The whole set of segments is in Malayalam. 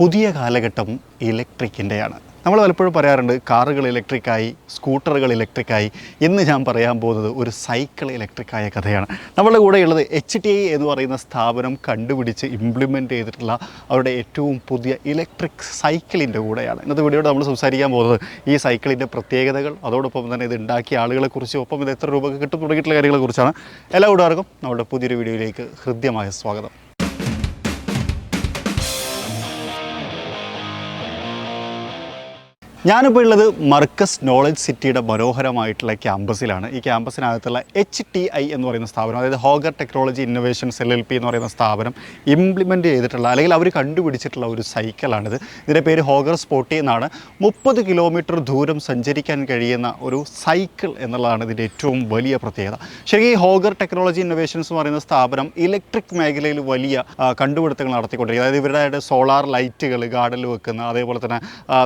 പുതിയ കാലഘട്ടം ഇലക്ട്രിക്കിന്റെയാണ്. നമ്മൾ പലപ്പോഴും പറയാറുണ്ട് കാറുകൾ ഇലക്ട്രിക്കായി സ്കൂട്ടറുകൾ ഇലക്ട്രിക്കായി. ഇന്ന് ഞാൻ പറയാൻ പോകുന്നത് ഒരു സൈക്കിൾ ഇലക്ട്രിക്കായ കഥയാണ്. നമ്മളുടെ കൂടെയുള്ളത് എച്ച് ടി ഐ എന്ന് പറയുന്ന സ്ഥാപനം കണ്ടുപിടിച്ച് ഇംപ്ലിമെന്റ് ചെയ്തിട്ടുള്ള അവരുടെ ഏറ്റവും പുതിയ ഇലക്ട്രിക് സൈക്കിളിന്റെ കൂടെയാണ്. ഇന്നത്തെ വീഡിയോയുടെ നമ്മൾ സംസാരിക്കാൻ പോകുന്നത് ഈ സൈക്കിളിന്റെ പ്രത്യേകതകൾ അതോടൊപ്പം തന്നെ ഇത് ഉണ്ടാക്കിയ ആളുകളെക്കുറിച്ചും ഒപ്പം ഇത് എത്ര രൂപ കിട്ടും തുടങ്ങിയിട്ടുള്ള കാര്യങ്ങളെക്കുറിച്ചാണ് എല്ലാ കൂട്ടുകാർക്കും നമ്മുടെ പുതിയൊരു വീഡിയോയിലേക്ക് ഹൃദ്യമായ സ്വാഗതം. ഞാനിപ്പോൾ ഉള്ളത് മർക്കസ് നോളജ് സിറ്റിയുടെ മനോഹരമായിട്ടുള്ള ക്യാമ്പസിലാണ്. ഈ ക്യാമ്പസിനകത്തുള്ള എച്ച് ടി ഐ എന്ന് പറയുന്ന സ്ഥാപനം അതായത് Hogar technology innovations L L P എന്ന് പറയുന്ന സ്ഥാപനം ഇംപ്ലിമെന്റ് ചെയ്തിട്ടുള്ള അല്ലെങ്കിൽ അവർ കണ്ടുപിടിച്ചിട്ടുള്ള ഒരു സൈക്കിളാണിത് ഇതിന്റെ പേര് ഹോഗർ സ്പോട്ടി എന്നാണ്. മുപ്പത് കിലോമീറ്റർ ദൂരം സഞ്ചരിക്കാൻ കഴിയുന്ന ഒരു സൈക്കിൾ എന്നുള്ളതാണ് ഇതിന്റെ ഏറ്റവും വലിയ പ്രത്യേകത. ശരിക്കും ഈ ഹോഗർ ടെക്നോളജി ഇന്നോവേഷൻസ് എന്ന് പറയുന്ന സ്ഥാപനം ഇലക്ട്രിക് മേഖലയിൽ വലിയ കണ്ടുപിടുത്തങ്ങൾ നടത്തിക്കൊണ്ടിരിക്കുന്നത് അതായത് ഇവരുടെ സോളാർ ലൈറ്റുകൾ ഗാർഡനിൽ വെക്കുന്ന അതേപോലെ തന്നെ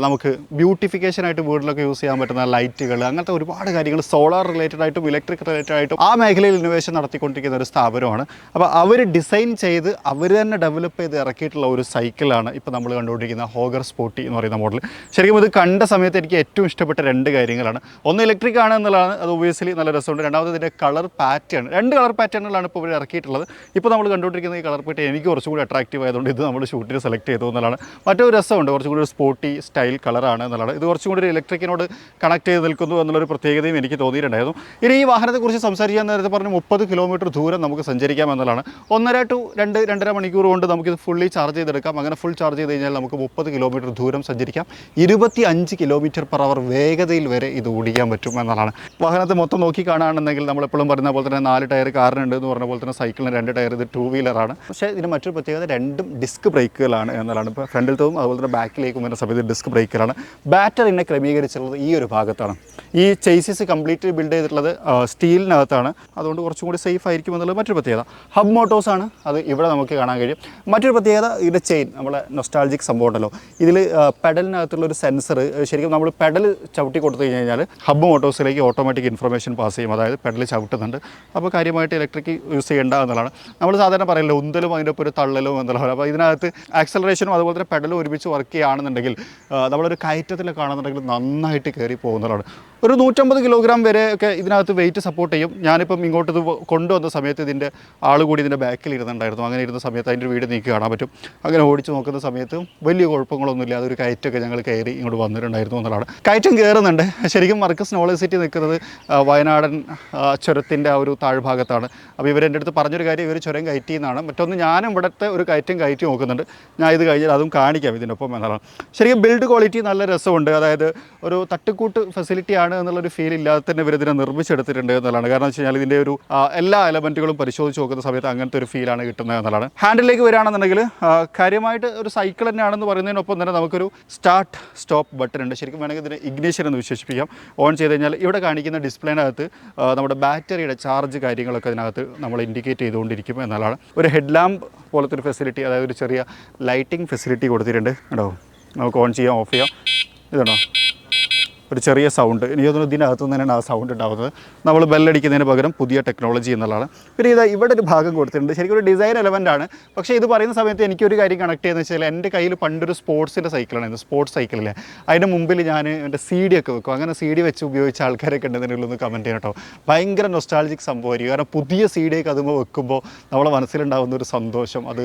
നമുക്ക് ബ്യൂട്ടിഫിക്കേഷൻ ആയിട്ട് വീട്ടിലൊക്കെ യൂസ് ചെയ്യാൻ പറ്റുന്ന ലൈറ്റുകൾ അങ്ങനത്തെ ഒരുപാട് കാര്യങ്ങൾ സോളാർ റിലേറ്റഡ് ആയിട്ടും ഇലക്ട്രിക് റിലേറ്റഡ് ആയിട്ടും ആ മേഖലയിൽ ഇന്നോവേഷൻ നടത്തിക്കൊണ്ടിരിക്കുന്ന ഒരു സ്ഥാപനമാണ്. അപ്പോൾ അവർ ഡിസൈൻ ചെയ്ത് അവർ തന്നെ ഡെവലപ്പ് ചെയ്ത് ഇറക്കിയിട്ടുള്ള ഒരു സൈക്കിളാണ് ഇപ്പോൾ നമ്മൾ കണ്ടുകൊണ്ടിരിക്കുന്ന ഹോഗർ സ്പോട്ടി എന്ന് പറയുന്ന മോഡൽ ശരിക്കും ഇത് കണ്ട സമയത്ത് എനിക്ക് ഏറ്റവും ഇഷ്ടപ്പെട്ട രണ്ട് കാര്യങ്ങളാണ്. ഒന്ന് ഇലക്ട്രിക് ആണ് എന്നുള്ളതാണ് അത് ഒബിയസ്ലി നല്ല രസമുണ്ട്. രണ്ടാമത് ഇതിന്റെ കളർ പാറ്റേൺ രണ്ട് കളർ പാറ്റേണുകളാണ് ഇപ്പോൾ ഇവർ ഇറക്കിയിട്ടുള്ളത്. ഇപ്പോൾ നമ്മൾ കണ്ടുകൊണ്ടിരിക്കുന്ന ഈ കളർ പാറ്റേൺ എനിക്ക് കുറച്ചും കൂടി അട്രാക്റ്റീവ് ആയതുകൊണ്ട് ഇത് നമ്മൾ ഷൂട്ടിന് സെലക്ട് ചെയ്തു എന്നുള്ളതാണ്. മറ്റൊരു രസമുണ്ട് കുറച്ചും കൂടി ഒരു സ്പോർട്ടി സ്റ്റൈൽ കളറാണ് ഇത് കുറച്ചും കൂടി ഒരു ഇലക്ട്രിക്കിനോട് കണക്ട് ചെയ്ത് നിൽക്കുന്നു എന്നുള്ളൊരു പ്രത്യേകതയും എനിക്ക് തോന്നിയിട്ടുണ്ടായിരുന്നു. ഇനി ഈ വാഹനത്തെക്കുറിച്ച് സംസാരിക്കാൻ നേരത്തെ പറഞ്ഞ് മുപ്പത് കിലോമീറ്റർ ദൂരം നമുക്ക് സഞ്ചരിക്കാം എന്നുള്ളതാണ് ഒന്നര ടു രണ്ട് രണ്ടര മണിക്കൂർ കൊണ്ട് നമുക്കിത് ഫുള്ളി ചാർജ് ചെയ്തെടുക്കാം. അങ്ങനെ ഫുൾ ചാർജ് ചെയ്ത് കഴിഞ്ഞാൽ നമുക്ക് മുപ്പത് കിലോമീറ്റർ ദൂരം സഞ്ചരിക്കാം. ഇരുപത്തി അഞ്ച് കിലോമീറ്റർ പെർ അവർ വേഗതയിൽ വരെ ഇത് ഓടിക്കാൻ പറ്റും എന്നുള്ളതാണ് വാഹനത്തെ മൊത്തം നോക്കി കാണുകയാണെന്നുണ്ടെങ്കിൽ നമ്മളെപ്പോഴും പറയുന്ന പോലെ തന്നെ നാല് ടയർ കാറിനുണ്ട് എന്ന് പറഞ്ഞ പോലെ തന്നെ സൈക്കിളിന് രണ്ട് ടയർ ഇത് ടൂ വീലറാണ് പക്ഷേ ഇതിന് മറ്റൊരു പ്രത്യേകത രണ്ടും ഡിസ്ക് ബ്രേക്കുകളാണ് എന്നുള്ളതാണ് ഇപ്പോൾ ഫ്രണ്ടിലത്തതും അതുപോലെ തന്നെ ബാക്കിലേക്കും വരുന്ന സമയത്ത് ഡിസ്ക് ബ്രേക്കുകളാണ് ബാറ്ററിനെ ക്രമീകരിച്ചിട്ടുള്ളത് ഈ ഒരു ഭാഗത്താണ്. ഈ ചേസിസ് കംപ്ലീറ്റ് ബിൽഡ് ചെയ്തിട്ടുള്ളത് സ്റ്റീലിനകത്താണ്. അതുകൊണ്ട് കുറച്ചും കൂടി സേഫ് ആയിരിക്കും എന്നുള്ളത് മറ്റൊരു പ്രത്യേകത. ഹബ് മോട്ടോസ് ആണ്. അത് ഇവിടെ നമുക്ക് കാണാൻ കഴിയും. മറ്റൊരു പ്രത്യേകത ഇതിന്റെ ചെയിൻ നമ്മളെ നൊസ്റ്റാൾജിക് സംഭവം ഉണ്ടല്ലോ. ഇതിൽ പെഡലിനകത്തുള്ള ഒരു സെൻസർ ശരിക്കും നമ്മൾ പെഡൽ ചവിട്ടി കൊടുത്തു കഴിഞ്ഞ് കഴിഞ്ഞാൽ ഹബ് മോട്ടോഴ്സിലേക്ക് ഓട്ടോമാറ്റിക് ഇൻഫർമേഷൻ പാസ് ചെയ്യും. അതായത് പെഡൽ ചവിട്ടുന്നുണ്ട്. അപ്പോൾ കാര്യമായിട്ട് ഇലക്ട്രിക് യൂസ് ചെയ്യേണ്ട എന്നുള്ളതാണ്. നമ്മൾ സാധാരണ പറയില്ല ഉന്തലും അതിന്റെ ഒപ്പം ഒരു തള്ളലും എന്നുള്ളത് അപ്പോൾ ഇതിനകത്ത് ആക്സലറേഷനും അതുപോലെ തന്നെ പെഡലും ഒരുമിച്ച് വർക്ക് ചെയ്യുകയാണെന്നുണ്ടെങ്കിൽ നമ്മളൊരു കയറ്റത്തിൽ കാണുന്നുണ്ടെങ്കിൽ നന്നായിട്ട് കയറി പോകുന്നതാണ് ഒരു നൂറ്റമ്പത് കിലോഗ്രാം വരെ ഒക്കെ ഇതിനകത്ത് വെയിറ്റ് സപ്പോർട്ട് ചെയ്യും. ഞാനിപ്പം ഇങ്ങോട്ട് ഇത് കൊണ്ടുവന്ന സമയത്ത് ഇതിന്റെ ആൾ കൂടി ഇതിന്റെ ബാക്കിൽ ഇരുന്നുണ്ടായിരുന്നു അങ്ങനെ ഇരുന്ന സമയത്ത് അതിന്റെ വീട് നീക്കി കാണാൻ പറ്റും. അങ്ങനെ ഓടിച്ച് നോക്കുന്ന സമയത്ത് വലിയ കുഴപ്പങ്ങളൊന്നുമില്ല. അതൊരു കയറ്റൊക്കെ ഞങ്ങൾ കയറി ഇങ്ങോട്ട് വന്നിട്ടുണ്ടായിരുന്നു എന്നുള്ളതാണ്. കയറ്റം കയറുന്നുണ്ട് ശരിക്കും മർക്കസ് നോളജ് സിറ്റി നിൽക്കുന്നത് വയനാടൻ ചുരത്തിന്റെ ആ ഒരു താഴ്ഭാഗത്താണ്. അപ്പോൾ ഇവർ എന്റെ അടുത്ത് പറഞ്ഞൊരു കാര്യം ഇവർ ചുരം കയറ്റി എന്നാണ്. മറ്റൊന്ന് ഞാനും ഇവിടുത്തെ ഒരു കയറ്റം കയറ്റി നോക്കുന്നുണ്ട്. ഞാൻ ഇത് കഴിഞ്ഞാൽ അതും കാണിക്കാം ഇതിനൊപ്പം എന്നുള്ളതാണ്. ശരിക്കും ബിൽഡ് ക്വാളിറ്റി നല്ല രസമുണ്ട്. അതായത് ഒരു തട്ടുകൂട്ട് ഫെസിലിറ്റി ആണ് എന്നുള്ളൊരു ഫീൽ ഇല്ലാതെ തന്നെ ഇവർ ഇതിനെ നിർമ്മിച്ചെടുത്തിട്ടുണ്ട് എന്നുള്ളതാണ്. കാരണം വെച്ച് കഴിഞ്ഞാൽ ഇതിന്റെ ഒരു എല്ലാ എലമെന്റുകളും പരിശോധിച്ച് നോക്കുന്ന സമയത്ത് അങ്ങനത്തെ ഒരു ഫീലാണ് കിട്ടുന്നത് എന്നുള്ളതാണ്. ഹാൻഡിലേക്ക് വരികയാണെന്നുണ്ടെങ്കിൽ കാര്യമായിട്ട് ഒരു സൈക്കിൾ തന്നെയാണെന്ന് പറയുന്നതിനൊപ്പം തന്നെ നമുക്കൊരു സ്റ്റാർട്ട് സ്റ്റോപ്പ് ബട്ടൺ ഉണ്ട്. ശരിക്കും വേണമെങ്കിൽ ഇതിന് ഇഗ്നീഷൻ എന്ന് വിശേഷിപ്പിക്കാം. ഓൺ ചെയ്ത് കഴിഞ്ഞാൽ ഇവിടെ കാണിക്കുന്ന ഡിസ്പ്ലേനകത്ത് നമ്മുടെ ബാറ്ററിയുടെ ചാർജ് കാര്യങ്ങളൊക്കെ അതിനകത്ത് നമ്മൾ ഇൻഡിക്കേറ്റ് ചെയ്തുകൊണ്ടിരിക്കും എന്നുള്ളതാണ്. ഒരു ഹെഡ് ലാമ്പ് പോലത്തെ ഒരു ഫെസിലിറ്റി അതായത് ഒരു ചെറിയ ലൈറ്റിംഗ് ഫെസിലിറ്റി കൊടുത്തിട്ടുണ്ട്. കേട്ടോ നമുക്ക് ഓൺ ചെയ്യാം ഓഫ് ചെയ്യാം. ഇതുണ്ടോ? ഒരു ചെറിയ സൗണ്ട് എനിക്ക് തോന്നുന്നു ഇതിനകത്തു തന്നെയാണ് ആ സൗണ്ട് ഉണ്ടാകുന്നത് നമ്മൾ ബെല്ലടിക്കുന്നതിന് പകരം പുതിയ ടെക്നോളജി എന്നുള്ളതാണ്. പിന്നെ ഇത് ഇവിടെ ഒരു ഭാഗം കൊടുത്തിട്ടുണ്ട്. ശരിക്കും ഒരു ഡിസൈൻ എലമെന്റ് ആണ്. പക്ഷേ ഇത് പറയുന്ന സമയത്ത് എനിക്കൊരു കാര്യം കണക്ട് ചെയ്യുന്നത് വെച്ചാൽ എന്റെ കയ്യിൽ പണ്ടൊരു സ്പോർട്സിന്റെ സൈക്കിളാണ് സ്പോർട്സ് സൈക്കിളില്ലേ അതിന്റെ മുമ്പിൽ ഞാൻ എന്റെ സി ഡി ഒക്കെ വെക്കും. അങ്ങനെ സി ഡി വെച്ച് ഉപയോഗിച്ച ആൾക്കാരൊക്കെ ഉണ്ടെന്നുള്ളൊന്ന് കമന്റ് ചെയ്യണം കേട്ടോ. ഭയങ്കര നൊസ്റ്റാളജിക് സംഭവമായിരിക്കും കാരണം പുതിയ സി ഡി ഒക്കെ അതുമ്പോൾ വെക്കുമ്പോൾ നമ്മളെ മനസ്സിലുണ്ടാകുന്ന ഒരു സന്തോഷം. അത്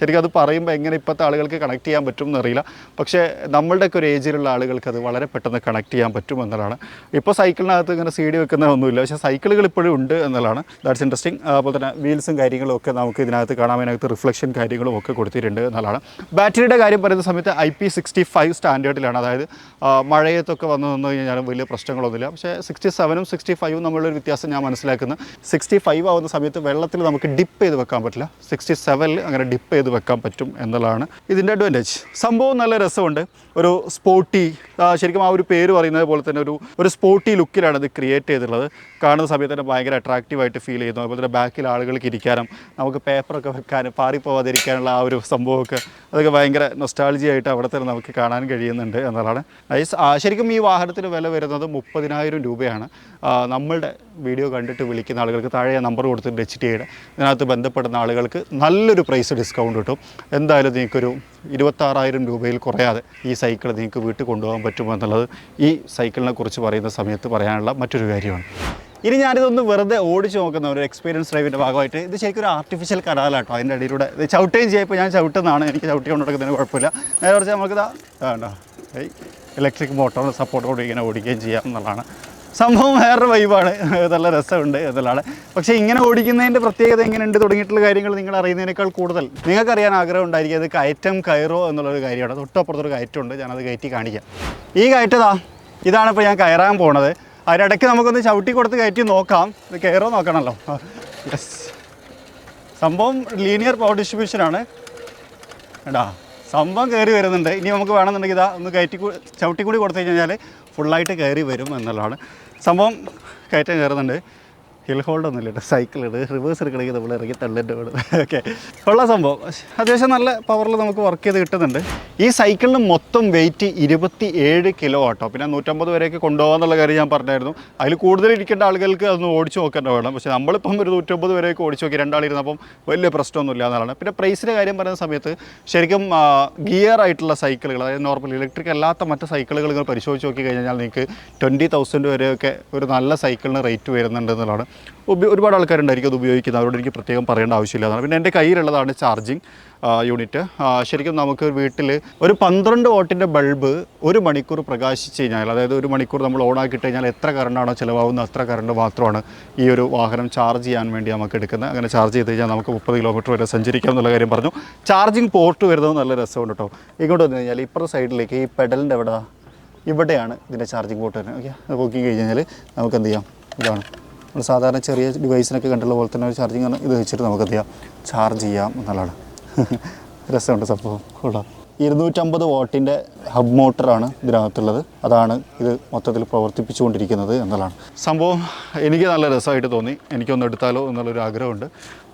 ശരിക്കും അത് പറയുമ്പോൾ എങ്ങനെ ഇപ്പോഴത്തെ ആളുകൾക്ക് കണക്ട് ചെയ്യാൻ പറ്റും എന്നറിയില്ല. പക്ഷേ നമ്മളുടെയൊക്കെ ഒരു ഏജിലുള്ള ആളുകൾക്ക് അത് വളരെ പെട്ടെന്ന് കണക്ട് ചെയ്യാൻ പറ്റും എന്നുള്ളതാണ്. ഇപ്പോൾ സൈക്കിളിനകത്ത് ഇങ്ങനെ സി ഡി വെക്കുന്നതൊന്നുമില്ല. പക്ഷേ സൈക്കിളുകൾ ഇപ്പോഴും ഉണ്ട് എന്നുള്ളതാണ്. ദാറ്റ്സ് ഇൻട്രസ്റ്റിംഗ് അതുപോലെ തന്നെ വീൽസും കാര്യങ്ങളും ഒക്കെ നമുക്ക് ഇതിനകത്ത് കാണാൻ അതിനകത്ത് റിഫ്ലക്ഷൻ കാര്യങ്ങളും ഒക്കെ കൊടുത്തിട്ടുണ്ട് എന്നുള്ളതാണ്. ബാറ്ററിയുടെ കാര്യം പറയുന്ന സമയത്ത് ഐ പി സിക്സ്റ്റി ഫൈവ് സ്റ്റാൻഡേർഡിലാണ് അതായത് മഴയത്തൊക്കെ വന്നു നിന്ന് കഴിഞ്ഞാൽ വലിയ പ്രശ്നങ്ങളൊന്നുമില്ല. പക്ഷേ സിക്സ്റ്റി സെവനും സിക്സ്റ്റി ഫൈവും നമ്മളൊരു വ്യത്യാസം ഞാൻ മനസ്സിലാക്കുന്നത് സിക്സ്റ്റി ഫൈവ് ആവുന്ന സമയത്ത് വെള്ളത്തിൽ നമുക്ക് ഡിപ്പ് ചെയ്ത് വെക്കാൻ പറ്റില്ല. സിക്സ്റ്റി സെവനിൽ അങ്ങനെ ഡിപ്പ് ചെയ്ത് വെക്കാൻ പറ്റും എന്നുള്ളതാണ് ഇതിന്റെ അഡ്വാന്റേജ് സംഭവം നല്ല രസമുണ്ട്. ഒരു സ്പോർട്ടി ശരിക്കും ആ ഒരു പേര് പറയുന്നത് പോലെ തന്നെ ഒരു ഒരു സ്പോർട്ടി ലുക്കിലാണ് ഇത് ക്രിയേറ്റ് ചെയ്തിട്ടുള്ളത്. കാണുന്ന സമയത്ത് തന്നെ ഭയങ്കര അട്രാക്റ്റീവായിട്ട് ഫീൽ ചെയ്യുന്നു. അതുപോലെ തന്നെ ബാക്കിൽ ആളുകൾക്ക് ഇരിക്കാനും നമുക്ക് പേപ്പറൊക്കെ വെക്കാനും പാറിപ്പോവാതിരിക്കാനുള്ള ആ ഒരു സംഭവമൊക്കെ അതൊക്കെ ഭയങ്കര നൊസ്റ്റാളജി ആയിട്ട് അവിടെ തന്നെ നമുക്ക് കാണാൻ കഴിയുന്നുണ്ട് എന്നുള്ളതാണ്. നൈസ് ശരിക്കും ഈ വാഹനത്തിന് വില വരുന്നത് മുപ്പതിനായിരം രൂപയാണ്. നമ്മളുടെ വീഡിയോ കണ്ടിട്ട് വിളിക്കുന്ന ആളുകൾക്ക് താഴെ നമ്പർ കൊടുത്തിട്ട് എച്ച് ടി ഐയുടെ ഇതിനകത്ത് ബന്ധപ്പെടുന്ന ആളുകൾക്ക് നല്ലൊരു പ്രൈസ് ഡിസ്കൗണ്ട് കിട്ടും. എന്തായാലും നിങ്ങൾക്കൊരു ഇരുപത്താറായിരം രൂപയിൽ കുറയാതെ ഈ സൈക്കിൾ നിങ്ങൾക്ക് വീട്ടിൽ കൊണ്ടുപോകാൻ പറ്റുമോ എന്നുള്ളത് ഈ സൈക്കിളിനെ കുറിച്ച് പറയുന്ന സമയത്ത് പറയാനുള്ള മറ്റൊരു കാര്യമാണ്. ഇനി ഞാനിതൊന്ന് വെറുതെ ഓടിച്ചു നോക്കുന്ന ഒരു എക്സ്പീരിയൻസ് ഡ്രൈവിന്റെ ഭാഗമായിട്ട് ഇത് ശരിക്കും ഒരു ആർട്ടിഫിഷ്യൽ കനാലാട്ടോ അതിന്റെ അടിയിലൂടെ ഇത് ചവിട്ടുകയും ചെയ്യുമ്പോൾ ഞാൻ ചവിട്ടുന്നതാണ്. എനിക്ക് ചവിട്ടി കൊണ്ട് കുഴപ്പമില്ല. നേരെ കുറച്ച് നമുക്ക് ഇതാ വേണ്ട ഇലക്ട്രിക് മോട്ടോർ സപ്പോർട്ടോടെ ഇങ്ങനെ ഓടിക്കുകയും ചെയ്യാം എന്നുള്ളതാണ്. സംഭവം വേറൊരു വൈബാണ് നല്ല രസമുണ്ട് എന്നുള്ളതാണ് പക്ഷേ ഇങ്ങനെ ഓടിക്കുന്നതിന്റെ പ്രത്യേകത എങ്ങനെയുണ്ട് തുടങ്ങിയിട്ടുള്ള കാര്യങ്ങൾ നിങ്ങൾ അറിയുന്നതിനേക്കാൾ കൂടുതൽ നിങ്ങൾക്കറിയാൻ ആഗ്രഹം ഉണ്ടായിരിക്കും അത് കയറ്റം കയറോ എന്നുള്ളൊരു കാര്യമാണ്. തൊട്ടപ്പുറത്തൊരു കയറ്റമുണ്ട്. ഞാനത് കയറ്റി കാണിക്കാം. ഈ കയറ്റതാ ഇതാണ് ഇപ്പോൾ ഞാൻ കയറാൻ പോണത്. അതിനിടയ്ക്ക് നമുക്കൊന്ന് ചവിട്ടി കൊടുത്ത് കയറ്റി നോക്കാം. ഇത് കയറോ നോക്കണമല്ലോ സംഭവം ലീനിയർ പവർ ഡിസ്ട്രിബ്യൂഷനാണ് എടാ. സംഭവം കയറി വരുന്നുണ്ട്. ഇനി നമുക്ക് വേണമെന്നുണ്ടെങ്കിൽ ഇതാ ഒന്ന് കയറ്റി ചവിട്ടി കൂടി കൊടുത്തു കഴിഞ്ഞാൽ ഫുള്ളായിട്ട് കയറി വരും എന്നുള്ളതാണ്. സംഭവം കയറ്റം കയറുന്നുണ്ട്. ഹിൽ ഹോൾഡ് ഒന്നുമില്ല കേട്ടോ. സൈക്കിൾ ഇട്. റിവേഴ്സ് എടുക്കണമെങ്കിൽ നമ്മൾ ഇറങ്ങി തള്ളിന്റെ വീട് ഓക്കെ ഉള്ള സംഭവം. അത്യാവശ്യം നല്ല പവറിൽ നമുക്ക് വർക്ക് ചെയ്ത് കിട്ടുന്നുണ്ട്. ഈ സൈക്കിളിന് മൊത്തം വെയിറ്റ് ഇരുപത്തി ഏഴ് കിലോ ആട്ടോ. പിന്നെ നൂറ്റമ്പത് വരെയൊക്കെ കൊണ്ടുപോകാന്നുള്ള കാര്യം ഞാൻ പറഞ്ഞായിരുന്നു. അതിൽ കൂടുതൽ ഇരിക്കേണ്ട ആളുകൾക്ക് അതൊന്ന് ഓടിച്ചു നോക്കേണ്ട വേണം. പക്ഷേ നമ്മളിപ്പം ഒരു നൂറ്റമ്പത് വരെയൊക്കെ ഓടിച്ചു നോക്കി രണ്ടാളിരുന്നപ്പം വലിയ പ്രശ്നമൊന്നുമില്ല എന്നുള്ളതാണ് പിന്നെ പ്രൈസിന്റെ കാര്യം പറയുന്ന സമയത്ത് ശരിക്കും ഗിയർ ആയിട്ടുള്ള സൈക്കിളുകൾ അതായത് നോർമൽ ഇലക്ട്രിക് അല്ലാത്ത മറ്റ് സൈക്കിളുകൾ നിങ്ങൾ പരിശോധിച്ച് നോക്കി കഴിഞ്ഞാൽ നിങ്ങൾക്ക് ട്വന്റി തൗസൻഡ് വരെയൊക്കെ ഒരു നല്ല സൈക്കിളിന് റേറ്റ് വരുന്നുണ്ട് എന്നുള്ളതാണ്. ഒരുപാട് ആൾക്കാരുണ്ടായിരിക്കും അത് ഉപയോഗിക്കുന്നത്. അവരോട് എനിക്ക് പ്രത്യേകം പറയേണ്ട ആവശ്യമില്ലാതാണ് പിന്നെ എന്റെ കയ്യിലുള്ളതാണ് ചാർജിങ് യൂണിറ്റ്. ശരിക്കും നമുക്ക് വീട്ടിൽ ഒരു പന്ത്രണ്ട് വോട്ടിന്റെ ബൾബ് ഒരു മണിക്കൂർ പ്രകാശിച്ച് കഴിഞ്ഞാൽ അതായത് ഒരു മണിക്കൂർ നമ്മൾ ഓൺ ആക്കി കഴിഞ്ഞാൽ എത്ര കറണ്ടാണോ ചിലവാകുന്നത് അത്ര കറണ്ട് മാത്രമാണ് ഈ ഒരു വാഹനം ചാർജ് ചെയ്യാൻ വേണ്ടി നമുക്ക് എടുക്കുന്നത്. അങ്ങനെ ചാർജ് ചെയ്ത് കഴിഞ്ഞാൽ നമുക്ക് മുപ്പത് കിലോമീറ്റർ വരെ സഞ്ചരിക്കാം എന്നുള്ള കാര്യം പറഞ്ഞു. ചാർജിങ് പോർട്ട് വരുന്നത് നല്ല രസമുണ്ട് കേട്ടോ. ഇങ്ങോട്ട് വന്നു കഴിഞ്ഞാൽ ഇപ്പുറത്തെ സൈഡിലേക്ക് ഈ പെഡലിന്റെ എവിടെ ഇവിടെയാണ് ഇതിന്റെ ചാർജിങ് പോർട്ട് വരുന്നത്. ഓക്കെ അത് കഴിഞ്ഞാൽ നമുക്ക് എന്ത് ചെയ്യാം? ഇതാണ്. നമ്മൾ സാധാരണ ചെറിയ ഡിവൈസിനൊക്കെ കണ്ടുള്ള പോലെ തന്നെ ഒരു ചാർജിങ് ഇത് വെച്ചിട്ട് നമുക്ക് എന്ത് ചെയ്യാം? ചാർജ് ചെയ്യാം എന്നുള്ളതാണ്. രസമുണ്ട് സംഭവം. കൊള്ളാം. ഇരുന്നൂറ്റമ്പത് വാട്ടിന്റെ ഹബ് മോട്ടറാണ് ഇതിനകത്തുള്ളത്. അതാണ് ഇത് മൊത്തത്തിൽ പ്രവർത്തിപ്പിച്ചുകൊണ്ടിരിക്കുന്നത് എന്നതാണ് സംഭവം എനിക്ക് നല്ല രസമായിട്ട് തോന്നി. എനിക്കൊന്ന് എടുത്താലോ എന്നുള്ളൊരു ആഗ്രഹമുണ്ട്.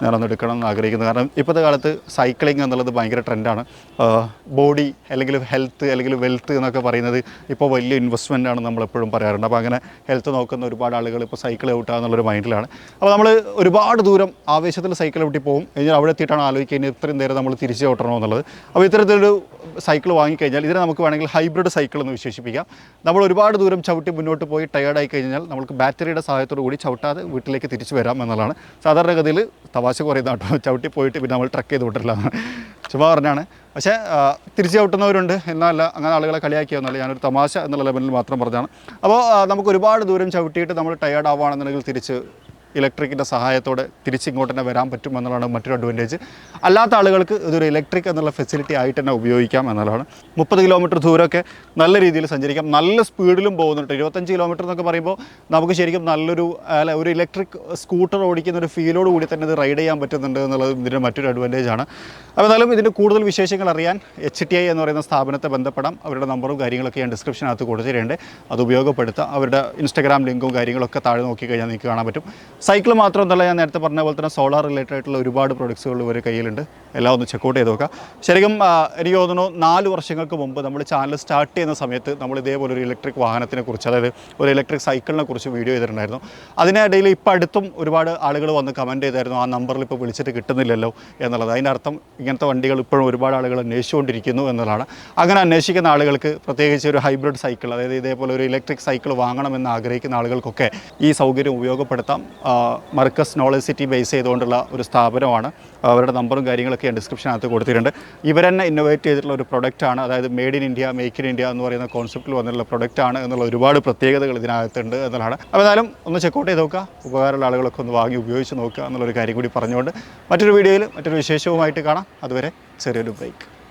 ഞാനൊന്ന് എടുക്കണം എന്ന് ആഗ്രഹിക്കുന്നത് കാരണം ഇപ്പോഴത്തെ കാലത്ത് സൈക്ലിംഗ് എന്നുള്ളത് ഭയങ്കര ട്രെൻഡാണ് ബോഡി അല്ലെങ്കിൽ ഹെൽത്ത് അല്ലെങ്കിൽ വെൽത്ത് എന്നൊക്കെ പറയുന്നത് ഇപ്പോൾ വലിയ ഇൻവെസ്റ്റ്മെന്റ് ആണ് നമ്മൾ എപ്പോഴും പറയാറുണ്ട്. അപ്പോൾ അങ്ങനെ ഹെൽത്ത് നോക്കുന്ന ഒരുപാട് ആളുകൾ ഇപ്പോൾ സൈക്കിൾ ഔട്ടുക എന്നുള്ളൊരു മൈൻഡിലാണ് അപ്പോൾ നമ്മൾ ഒരുപാട് ദൂരം ആവേശത്തിൽ സൈക്കിൾ ഔട്ടി പോകും. കഴിഞ്ഞാൽ അവിടെ എത്തിയിട്ടാണ് ആലോചിക്കുക ഇനി ഇത്രയും നേരം നമ്മൾ തിരിച്ചു ഓട്ടണോ എന്നുള്ളത് അപ്പോൾ ഇത്തരത്തിലൊരു സൈക്കിൾ വാങ്ങിക്കഴിഞ്ഞാൽ ഇതിനെ നമുക്ക് വേണമെങ്കിൽ ഹൈബ്രിഡ് സൈക്കിൾ എന്ന് വിശേഷിപ്പിക്കാം. നമ്മൾ ഒരുപാട് ദൂരം ചവിട്ടി മുന്നോട്ട് പോയി ടയേർഡായി കഴിഞ്ഞാൽ നമുക്ക് ബാറ്ററിയുടെ സഹായത്തോടു കൂടി ചവിട്ടാതെ വീട്ടിലേക്ക് തിരിച്ചു വരാം എന്നുള്ളതാണ്. സാധാരണഗതിയിൽ തമാശ കുറയുന്ന കേട്ടോ ചവിട്ടി പോയിട്ട് പിന്നെ നമ്മൾ ട്രക്ക് ചെയ്ത് വിട്ടില്ല ചുമ്മാ പറഞ്ഞാണ്. പക്ഷേ തിരിച്ചു ചവിട്ടുന്നവരുണ്ട്. എന്നല്ല അങ്ങനെ ആളുകളെ കളിയാക്കിയെന്നല്ല ഞാനൊരു തമാശ എന്നുള്ള ലെവലിൽ മാത്രം പറഞ്ഞതാണ്. അപ്പോൾ നമുക്ക് ഒരുപാട് ദൂരം ചവിട്ടിയിട്ട് നമ്മൾ ടയേർഡ് ആവുകയാണെന്നുണ്ടെങ്കിൽ തിരിച്ച് ഇലക്ട്രിക്കിന്റെ സഹായത്തോടെ തിരിച്ചിങ്ങോട്ട് തന്നെ വരാൻ പറ്റും എന്നുള്ളതാണ് മറ്റൊരു അഡ്വാന്റേജ് അല്ലാത്ത ആളുകൾക്ക് ഇതൊരു ഇലക്ട്രിക് എന്നുള്ള ഫെസിലിറ്റി ആയിട്ട് തന്നെ ഉപയോഗിക്കാം എന്നുള്ളതാണ്. മുപ്പത് കിലോമീറ്റർ ദൂരമൊക്കെ നല്ല രീതിയിൽ സഞ്ചരിക്കാം. നല്ല സ്പീഡിലും പോകുന്നുണ്ട്. ഇരുപത്തഞ്ച് കിലോമീറ്റർ എന്നൊക്കെ പറയുമ്പോൾ നമുക്ക് ശരിക്കും നല്ലൊരു അല്ല ഒരു ഇലക്ട്രിക് സ്കൂട്ടർ ഓടിക്കുന്ന ഒരു ഫീലോട് കൂടി തന്നെ ഇത് റൈഡ് ചെയ്യാൻ പറ്റുന്നുണ്ട് എന്നുള്ളത് ഇതിന്റെ മറ്റൊരു അഡ്വാന്റേജ് ആണ്. അപ്പോൾ എന്നാലും ഇതിന്റെ കൂടുതൽ വിശേഷങ്ങൾ അറിയാൻ എച്ച് ടി ഐ എന്ന് പറയുന്ന സ്ഥാപനത്തെ ബന്ധപ്പെടാം. അവരുടെ നമ്പറും കാര്യങ്ങളൊക്കെ ഞാൻ ഡിസ്ക്രിപ്ഷനകത്ത് കൊടുത്തിട്ടുണ്ട്. അത് ഉപയോഗപ്പെടുത്താം. അവരുടെ ഇൻസ്റ്റാഗ്രാം ലിങ്കും കാര്യങ്ങളൊക്കെ താഴെ നോക്കിക്കഴിഞ്ഞാൽ നിങ്ങൾക്ക് കാണാൻ പറ്റും. സൈക്കിൾ മാത്രമല്ല ഞാൻ നേരത്തെ പറഞ്ഞ പോലെ തന്നെ സോളാർ റിലേറ്റഡ് ആയിട്ടുള്ള ഒരുപാട് പ്രൊഡക്ട്സുകൾ ഇവർ കയ്യിലുണ്ട്. എല്ലാം ഒന്ന് ചെക്കൗട്ട് ചെയ്ത് നോക്കാം. ശരിക്കും എനിക്ക് തോന്നുന്നു നാല് വർഷങ്ങൾക്ക് മുമ്പ് നമ്മൾ ചാനൽ സ്റ്റാർട്ട് ചെയ്യുന്ന സമയത്ത് നമ്മൾ ഇതേപോലെ ഒരു ഇലക്ട്രിക് വാഹനത്തിനെ കുറിച്ച് അതായത് ഒരു ഇലക്ട്രിക് സൈക്കിളിനെ കുറിച്ച് വീഡിയോ ചെയ്തിട്ടുണ്ടായിരുന്നു. അതിനിടയിൽ ഇപ്പോൾ അടുത്തും ഒരുപാട് ആളുകൾ വന്ന് കമന്റ് ചെയ്തായിരുന്നു ആ നമ്പറിൽ ഇപ്പോൾ വിളിച്ചിട്ട് കിട്ടുന്നില്ലല്ലോ എന്നുള്ളത്. അതിന്റെ അർത്ഥം ഇങ്ങനത്തെ വണ്ടികൾ ഇപ്പോഴും ഒരുപാട് ആളുകൾ അന്വേഷിച്ചുകൊണ്ടിരിക്കുന്നു എന്നുള്ളതാണ്. അങ്ങനെ അന്വേഷിക്കുന്ന ആളുകൾക്ക് പ്രത്യേകിച്ച് ഒരു ഹൈബ്രിഡ് സൈക്കിൾ അതായത് ഇതേപോലെ ഒരു ഇലക്ട്രിക് സൈക്കിൾ വാങ്ങണമെന്ന് ആഗ്രഹിക്കുന്ന ആളുകൾക്കൊക്കെ ഈ സൗകര്യം ഉപയോഗപ്പെടുത്താം. മർക്കസ് നോളജ് സിറ്റി ബേസ് ചെയ്തുകൊണ്ടുള്ള ഒരു സ്ഥാപനമാണ്. അവരുടെ നമ്പറും കാര്യങ്ങളൊക്കെ ഞാൻ ഡിസ്ക്രിപ്ഷനകത്ത് കൊടുത്തിട്ടുണ്ട്. ഇവർ തന്നെ ഇന്നോവേറ്റ് ചെയ്തിട്ടുള്ള ഒരു പ്രൊഡക്റ്റാണ് അതായത് made in India make in India എന്ന് പറയുന്ന കോൺസെപ്റ്റിൽ വന്നിട്ടുള്ള പ്രൊഡക്റ്റാണ് എന്നുള്ള ഒരുപാട് പ്രത്യേകതകൾ ഇതിനകത്തുണ്ട് എന്നുള്ളതാണ്. അപ്പോൾ എന്തായാലും ഒന്ന് ചെക്കൗട്ട് ചെയ്ത് നോക്കുക. ഉപകാരമുള്ള ആളുകളൊക്കെ ഒന്ന് വാങ്ങി ഉപയോഗിച്ച് നോക്കുക എന്നുള്ളൊരു കാര്യം കൂടി പറഞ്ഞുകൊണ്ട് മറ്റൊരു വീഡിയോയിൽ മറ്റൊരു വിശേഷവുമായിട്ട് കാണാം. അതുവരെ ചെറിയൊരു ബ്രേക്ക്